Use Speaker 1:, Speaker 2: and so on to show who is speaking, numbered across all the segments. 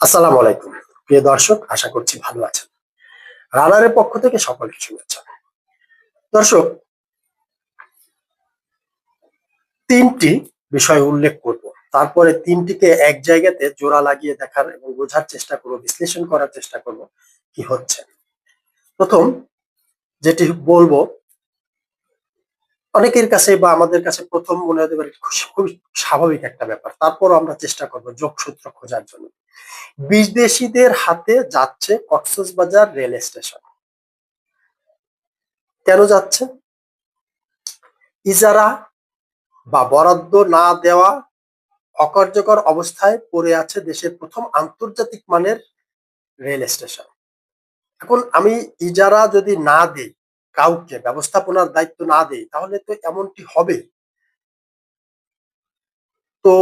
Speaker 1: আসসালামু আলাইকুম। প্রিয় দর্শক, আশা করছি ভালো আছেন। রানারের পক্ষ থেকে সকলকে শুভেচ্ছা। দর্শক, তিনটি বিষয় উল্লেখ করব। তারপরে তিনটিকে এক জায়গাতে জোড়া লাগিয়ে দেখার এবং বোঝার চেষ্টা করব, বিশ্লেষণ করার চেষ্টা করব কি হচ্ছে। প্রথম, যেটি বলব অনেকের কাছে বা আমাদের কাছে প্রথম মনে হতে পারে খুবই স্বাভাবিক একটা ব্যাপার। তারপরও আমরা চেষ্টা করব যোগসূত্র খোঁজার জন্য। বিদেশিদের হাতে যাচ্ছে কক্সবাজার রেল স্টেশন। কেন যাচ্ছে? ইজারা বা বরাদ্দ না দেওয়া অকার্যকর অবস্থায় পড়ে আছে দেশের প্রথম আন্তর্জাতিক মানের রেল স্টেশন। এখন আমি ইজারা যদি না দিই কাউকে ব্যবস্থাপনার দায়িত্ব না দিই, তাহলে তো এমনটি হবে। তো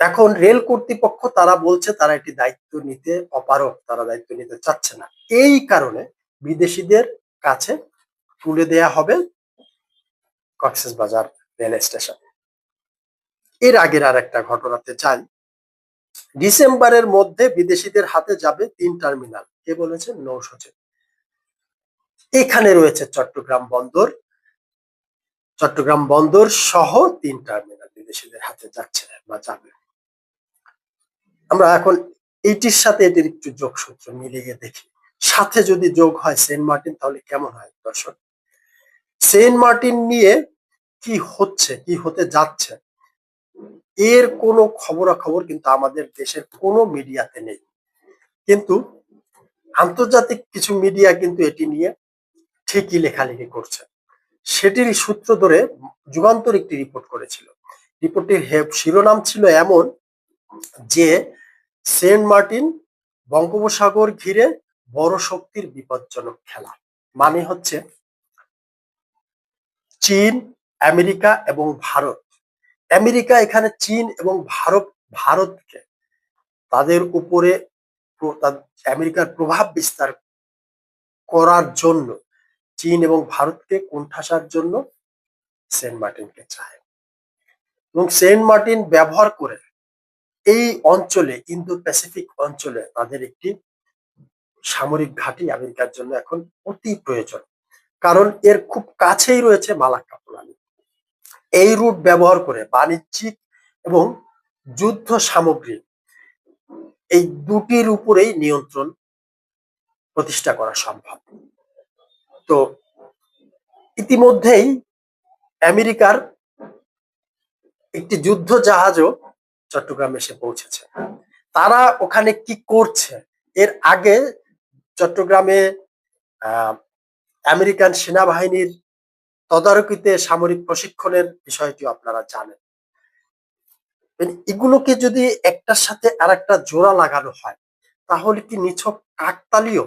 Speaker 1: এখন রেল কর্তৃপক্ষ তারা বলছে তারা এটি দায়িত্ব নিতে অপারক তারা দায়িত্ব নিতে চাচ্ছে না। এই কারণে বিদেশিদের কাছে তুলে দেয়া হবে কক্সেস বাজার রেল স্টেশন। এর আগের আর একটা ঘটনাতে চাই ডিসেম্বরের মধ্যে বিদেশিদের হাতে যাবে তিন টার্মিনাল, কে বলেছেন নৌ সচিব এখানে রয়েছে চট্টগ্রাম বন্দর। চট্টগ্রাম বন্দর সহ তিন টার্মিনাল বিদেশিদের হাতে যাচ্ছে বা যাবে। আমরা এখন এইটির সাথে এটির একটু যোগসূত্র মিলিয়ে দেখি। সাথে যদি যোগ হয় সেন্ট মার্টিন, তাহলে কেমন হয় দর্শক? সেন্ট মার্টিন নিয়ে কি হচ্ছে, কি হতে যাচ্ছে? এর কোনো খবরাখবর কিন্তু আমাদের দেশের কোনো মিডিয়াতে নেই। কিন্তু আন্তর্জাতিক কিছু মিডিয়া কিন্তু এটি নিয়ে ঠিকই লেখালেখি করছে। সেটির সূত্র ধরে যুগান্তর একটি রিপোর্ট করেছিল। রিপোর্টের হে- শিরোনাম ছিল এমন যে, সেন্ট মার্টিন বঙ্গোপসাগর ঘিরে বড় শক্তির বিপজ্জনক খেলা। মানে হচ্ছে চীন, আমেরিকা এবং ভারত। আমেরিকা এখানে চীন এবং ভারত, ভারতকে তাদের উপরে আমেরিকার প্রভাব বিস্তার করার জন্য চীন এবং ভারতকে কোণঠাসার জন্য সেন্ট মার্টিনকে চায়। এবং সেন্ট মার্টিন ব্যবহার করে এই অঞ্চলে ইন্দো প্যাসিফিক অঞ্চলে তাদের একটি সামরিক ঘাঁটি আমেরিকার জন্য এখন অতি প্রয়োজন। কারণ এর খুব কাছেই রয়েছে মালাক্কা প্রণালী। এই রুট ব্যবহার করে বাণিজ্যিক এবং যুদ্ধ সামগ্রী এই দুটির উপরেই নিয়ন্ত্রণ প্রতিষ্ঠা করা সম্ভব। তো ইতিমধ্যেই আমেরিকার একটি যুদ্ধ জাহাজও চট্টগ্রামে এসে পৌঁছেছে। তারা ওখানে কি করছে? এর আগে চট্টগ্রামে আমেরিকান সেনাবাহিনীর তদারকিতে সামরিক প্রশিক্ষণের বিষয়টি আপনারা জানেন। মানে এগুলোকে যদি একটার সাথে আর একটা জোড়া লাগানো হয়, তাহলে কি নিছক কাকতালীয়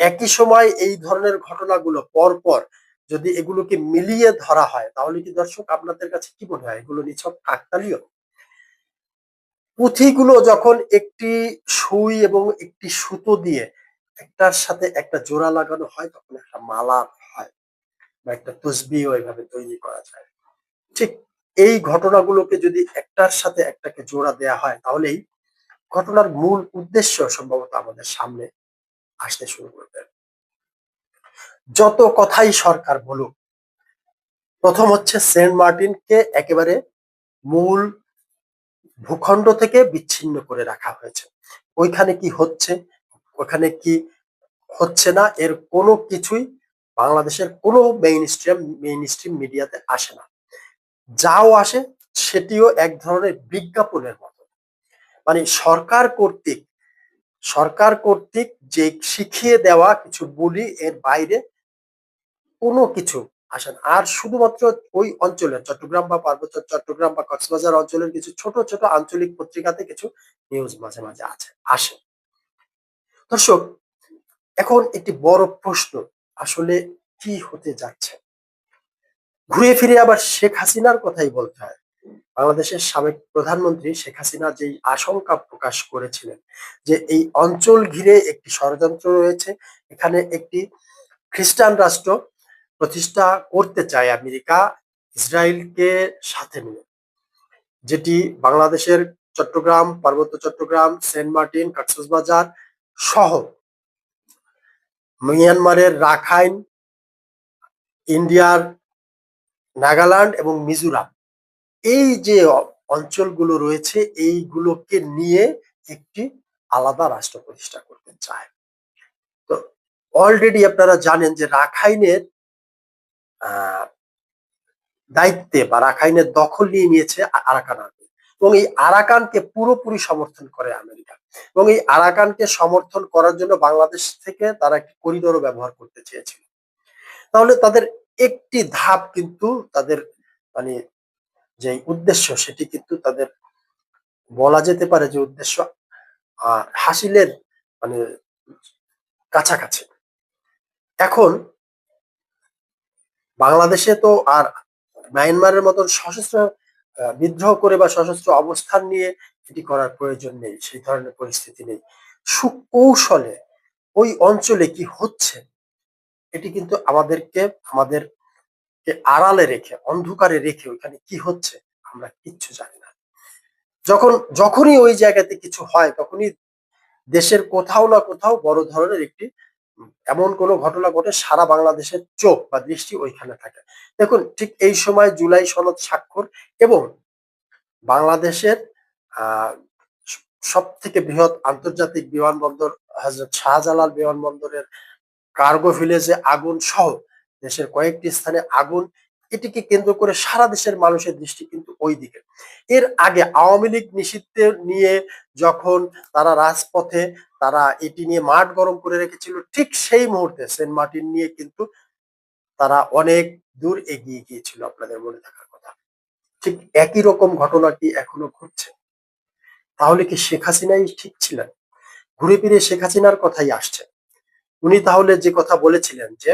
Speaker 1: একই সময় এই ধরনের ঘটনাগুলো পর পর যদি এগুলোকে মিলিয়ে ধরা হয়, তাহলে কি দর্শক আপনাদের কাছে কি মনে হয়? এগুলো নিছক কাকতালীয়? পুঁথিগুলো যখন একটি সুই এবং একটি সুতো দিয়ে একটার সাথে একটা জোড়া লাগানো হয়, তখন একটা মালা হয় বা একটা তসবিও এভাবে তৈরি করা যায়। ঠিক এই ঘটনাগুলোকে যদি একটার সাথে একটাকে জোড়া দেয়া হয়, তাহলেই ঘটনার মূল উদ্দেশ্য সম্ভবত আমাদের সামনে আসতে শুরু করবে। যত কথাই সরকার বলুক, প্রথম হচ্ছে সেন্ট মার্টিনকে একেবারে মূল ভূখণ্ড থেকে বিচ্ছিন্ন করে রাখা হয়েছে। ওইখানে কি হচ্ছে, ওখানে কি হচ্ছে না, এর কোনো কিছুই বাংলাদেশের কোনো মেইন স্ট্রিম মেইন স্ট্রিম মিডিয়াতে আসে না। যাও আসে, সেটিও এক ধরনের বিজ্ঞাপনের মতো। মানে সরকার কর্তৃক সরকার কর্তৃক যে শিখিয়ে দেওয়া কিছু বলি এর বাইরে কোনো কিছু আসে না। আর শুধুমাত্র ওই অঞ্চলের চট্টগ্রাম বা পার্বত্য চট্টগ্রাম বা কক্সবাজার অঞ্চলের কিছু ছোট ছোট আঞ্চলিক পত্রিকাতে কিছু নিউজ মাঝে মাঝে আছে, আসে। দর্শক, এখন একটি বড় প্রশ্ন, আসলে কি হতে যাচ্ছে? ঘুরে ফিরে আবার শেখ হাসিনার কথাই বলতে হয়। বাংলাদেশের সাবেক প্রধানমন্ত্রী শেখ হাসিনা যেই আশঙ্কা প্রকাশ করেছিলেন যে এই অঞ্চল ঘিরে একটি ষড়যন্ত্র রয়েছে, এখানে একটি খ্রিস্টান রাষ্ট্র প্রতিষ্ঠা করতে চায় আমেরিকা, ইসরায়েলকে সাথে নিয়ে। যেটি বাংলাদেশের চট্টগ্রাম, পার্বত্য চট্টগ্রাম, সেন্ট মার্টিন কক্সবাজার সহ মিয়ানমারের রাখাইন, ইন্ডিয়ার নাগাল্যান্ড এবং মিজোরাম এই যে অঞ্চলগুলো রয়েছে, এইগুলোকে নিয়ে একটি আলাদা রাষ্ট্র প্রতিষ্ঠা করতে চায়। তো অলরেডি আপনারা জানেন যে রাখাইনের দায়িত্বে বা রাখাইনের দখল নিয়ে নিয়েছে আরাকান আর্মি। এবং এই আরাকানকে পুরোপুরি সমর্থন করে আমেরিকা। এবং এই আরাকানকে সমর্থন করার জন্য বাংলাদেশ থেকে তারা একটি করিডোরও ব্যবহার করতে চেয়েছিল। তাহলে তাদের একটি ধাপ কিন্তু তাদের মানে যে উদ্দেশ্য সেটি কিন্তু তাদের বলা যেতে পারে যে উদ্দেশ্য আহ, হাসিলের মানে কাছাকাছি। এখন বাংলাদেশে তো আর মায়ানমারের মতন সশস্ত্র বিদ্রোহ করে বা সশস্ত্র অবস্থান নিয়ে এটি করার প্রয়োজন নেই সেই ধরনের পরিস্থিতি নেই। সুকৌশলে ওই অঞ্চলে কি হচ্ছে এটি কিন্তু আমাদেরকে আমাদের আড়ালে রেখে, অন্ধকারে রেখে ওইখানে কি হচ্ছে আমরা কিচ্ছু জানি না। যখন, যখনই ওই জায়গাতে কিছু হয়, তখনই দেশের কোথাও না কোথাও বড় ধরনের একটি, এমন কোনো ঘটনা ঘটে, সারা বাংলাদেশের চোখ বা দৃষ্টি ওইখানে থাকে। দেখুন, ঠিক এই সময় জুলাই সনদ স্বাক্ষর এবং বাংলাদেশের সব থেকে বৃহৎ আন্তর্জাতিক বিমানবন্দর হজরত শাহজালাল বিমানবন্দরের কার্গো ভিলেজে আগুন সহ দেশের কয়েকটি স্থানে আগুন, এটিকে কেন্দ্র করে সারা দেশের মানুষের দৃষ্টি কিন্তু ওই দিকে। এর আগে আওয়ামী লীগ নিষিদ্ধ নিয়ে যখন তারা রাজপথে তারা এটি নিয়ে মাঠ গরম করে রেখেছিল, ঠিক সেই মুহূর্তে সেন্ট মার্টিন নিয়ে কিন্তু তারা অনেক দূর এগিয়ে গিয়েছিল আপনাদের মনে থাকার কথা। ঠিক একই রকম ঘটনা কি এখনও ঘটছে? তাহলে কি শেখ হাসিনাই ঠিক ছিলেন? ঘুরে ফিরে শেখ হাসিনার কথাই আসছে। উনি তাহলে যে কথা বলেছিলেন যে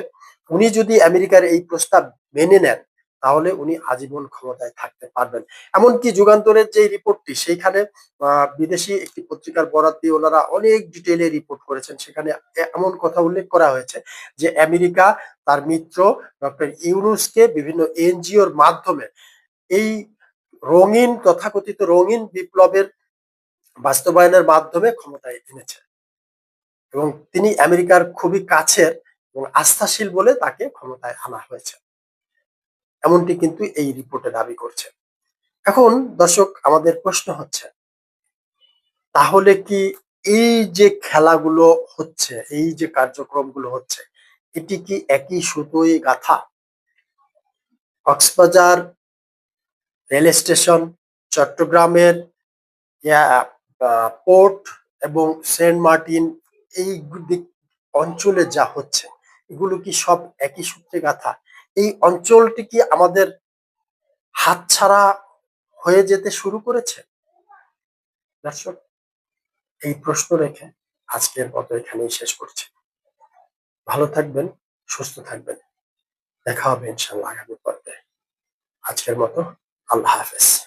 Speaker 1: উনি যদি আমেরিকার এই প্রস্তাব মেনে নেন, তাহলে উনি আজীবন ক্ষমতায় থাকতে পারবেন। এমনকি যুগান্তরের যে রিপোর্টটি, সেইখানে বিদেশি একটি পত্রিকার বরাদ দিয়ে ওনারা অনেক ডিটেলে রিপোর্ট করেছেন। সেখানে এমন কথা উল্লেখ করা হয়েছে যে, আমেরিকা তার মিত্র ডক্টর ইউনুসকে বিভিন্ন এনজিওর মাধ্যমে এই রঙিন, তথাকথিত রঙিন বিপ্লবের বাস্তবায়নের মাধ্যমে ক্ষমতায় এনেছে। এবং তিনি আমেরিকার খুবই কাছের এবং আস্থাশীল বলে তাকে ক্ষমতায় আনা হয়েছে। এমনটি কিন্তু এই রিপোর্টে দাবি করছে। এখন দর্শক, আমাদের প্রশ্ন হচ্ছে, তাহলে কি এই যে খেলাগুলো হচ্ছে, এই যে কার্যক্রমগুলো হচ্ছে, এটি কি একই সুতোই গাথা? কক্সবাজার রেল স্টেশন, চট্টগ্রামের পোর্ট এবং সেন্ট মার্টিন, এই দিক- অঞ্চলে যা হচ্ছে এগুলো কি সব একই সূত্রে গাথা? এই অঞ্চলটি কি আমাদের হাতছাড়া হয়ে যেতে শুরু করেছে? দর্শক, এই প্রশ্ন রেখে আজকের মতো এখানেই শেষ করছি। ভালো থাকবেন, সুস্থ থাকবেন। দেখা হবে ইনশাল্লাহ আগামী পর্বে। আজকের মতো আল্লাহ হাফেজ।